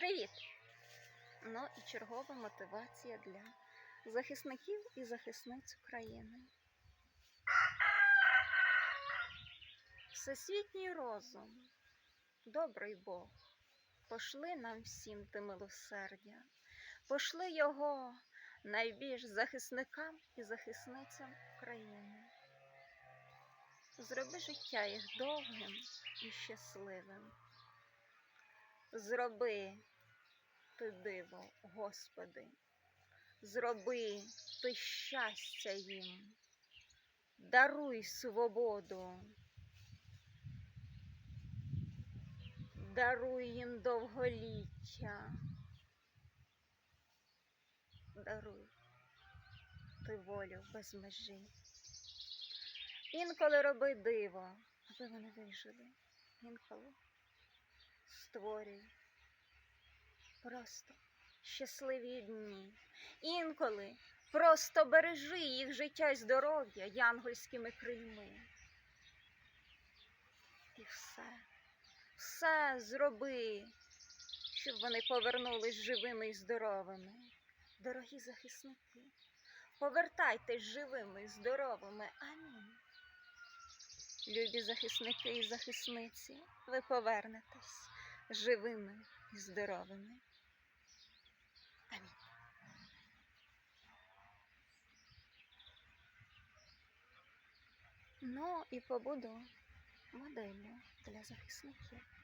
Привіт! Ну і чергова мотивація для захисників і захисниць України. Всесвітній розум, добрий Бог, пошли нам всім ти милосердя, пошли його найбільш захисникам і захисницям України. Зроби життя їх довгим і щасливим. Зроби ти диво, Господи, зроби ти щастя їм, даруй свободу, даруй їм довголіття, даруй. Ти волю без межі. Інколи роби диво, аби вони вижили. Інколи. Створюй просто щасливі дні. Інколи просто бережи їх життя й здоров'я янгольськими крильми. І все, все зроби, щоб вони повернулись живими і здоровими. Дорогі захисники, повертайтесь живими і здоровими. Амінь. Любі захисники і захисниці, ви повернетесь живими і здоровими. Ну і побуду моделлю для захисників.